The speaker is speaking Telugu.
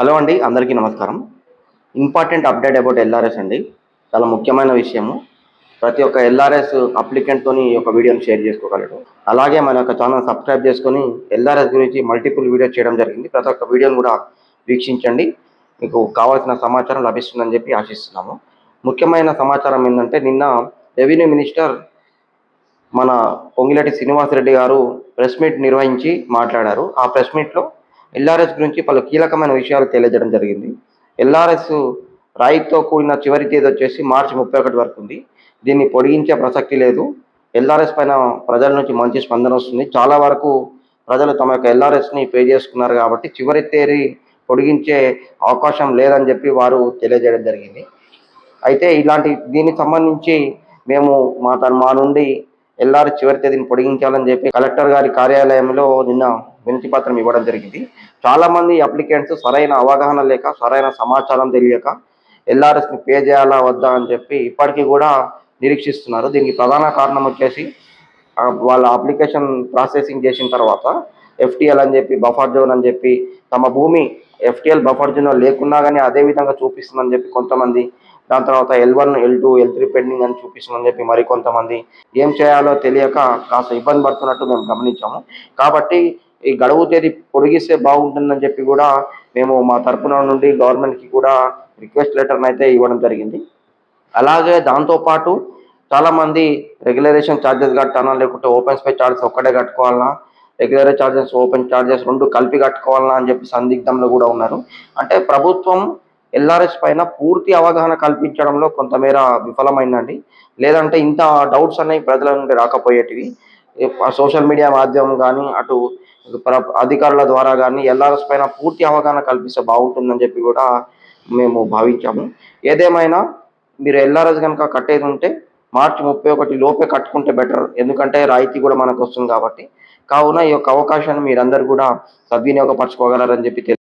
హలో అండి అందరికీ నమస్కారం. ఇంపార్టెంట్ అప్డేట్ అబౌట్ ఎల్ఆర్ఎస్ అండి. చాలా ముఖ్యమైన విషయము. ప్రతి ఒక్క ఎల్ఆర్ఎస్ అప్లికెంట్తోని ఈ యొక్క వీడియోని షేర్ చేసుకోగలడు. అలాగే మన యొక్క ఛానల్ సబ్స్క్రైబ్ చేసుకొని ఎల్ఆర్ఎస్ గురించి మల్టిపుల్ వీడియోస్ చేయడం జరిగింది. ప్రతి ఒక్క వీడియోని కూడా వీక్షించండి. మీకు కావాల్సిన సమాచారం లభిస్తుందని చెప్పి ఆశిస్తున్నాము. ముఖ్యమైన సమాచారం ఏంటంటే నిన్న రెవెన్యూ మినిస్టర్ మన పొంగిరెడ్డి శ్రీనివాసరెడ్డి గారు ప్రెస్ మీట్ నిర్వహించి మాట్లాడారు. ఆ ప్రెస్ మీట్లో ఎల్ఆర్ఎస్ గురించి పలు కీలకమైన విషయాలు తెలియజేయడం జరిగింది. ఎల్ఆర్ఎస్ రాయితో కూడిన చివరి తేదీ వచ్చేసి మార్చి ముప్పై ఒకటి వరకు ఉంది. దీన్ని పొడిగించే ప్రసక్తి లేదు. ఎల్ఆర్ఎస్ పైన ప్రజల నుంచి మంచి స్పందన వస్తుంది. చాలా వరకు ప్రజలు తమ యొక్క ఎల్ఆర్ఎస్ని పే చేసుకున్నారు కాబట్టి చివరి తేదీ పొడిగించే అవకాశం లేదని చెప్పి వారు తెలియజేయడం జరిగింది. అయితే ఇలాంటి దీనికి సంబంధించి మేము మా తన మా నుండి ఎల్ఆర్ చివరి తేదీని పొడిగించాలని చెప్పి కలెక్టర్ గారి కార్యాలయంలో నిన్న వినతి పత్రం ఇవ్వడం జరిగింది. చాలామంది అప్లికెంట్స్ సరైన అవగాహన లేక సరైన సమాచారం తెలియక ఎల్ఆర్ఎస్ని పే చేయాలా వద్దా అని చెప్పి ఇప్పటికీ కూడా నిరీక్షిస్తున్నారు. దీనికి ప్రధాన కారణం వచ్చేసి వాళ్ళ అప్లికేషన్ ప్రాసెసింగ్ చేసిన తర్వాత ఎఫ్టిఎల్ అని చెప్పి బఫర్ జోన్ అని చెప్పి తమ భూమి ఎఫ్టిఎల్ బఫర్ జోన్ లేకున్నా కానీ అదే విధంగా చూపిస్తుందని చెప్పి కొంతమంది దాని తర్వాత L one L two L three pending అని చూపిస్తుందని చెప్పి మరి కొంతమంది ఏం చేయాలో తెలియక కాస్త ఇబ్బంది పడుతున్నట్టు మేము గమనించాము. కాబట్టి ఈ గడువు తేదీ పొడిగిస్తే బాగుంటుందని చెప్పి కూడా మేము మా తరపున నుండి గవర్నమెంట్కి కూడా రిక్వెస్ట్ లెటర్ని అయితే ఇవ్వడం జరిగింది. అలాగే దాంతోపాటు చాలామంది రెగ్యులరేషన్ ఛార్జెస్ కట్టాలా లేకుంటే ఓపెన్ స్పేస్ ఛార్జెస్ ఒక్కటే కట్టుకోవాలా రెగ్యులర్ ఛార్జెస్ ఓపెన్ ఛార్జెస్ రెండు కలిపి కట్టుకోవాలా అని చెప్పి సందిగ్ధంలో కూడా ఉన్నారు. అంటే ప్రభుత్వం ఎల్ఆర్ఎస్ పైన పూర్తి అవగాహన కల్పించడంలో కొంతమేర విఫలమైందండి. లేదంటే ఇంత డౌట్స్ అనేవి ప్రజల నుండి రాకపోయేటివి. సోషల్ మీడియా మాధ్యమం కానీ అటు ప్ర- అధికారుల ద్వారా కానీ ఎల్ఆర్ఎస్ పైన పూర్తి అవగాహన కల్పిస్తే బాగుంటుందని చెప్పి కూడా మేము భావించాము. ఏదేమైనా మీరు ఎల్ఆర్ఎస్ కనుక కట్టేది ఉంటే మార్చి ముప్పై ఒకటి లోపే కట్టుకుంటే బెటర్. ఎందుకంటే రాయితీ కూడా మనకు వస్తుంది కాబట్టి. కావున ఈ యొక్క అవకాశాన్ని మీరందరూ కూడా సద్వినియోగపరచుకోగలరని చెప్పి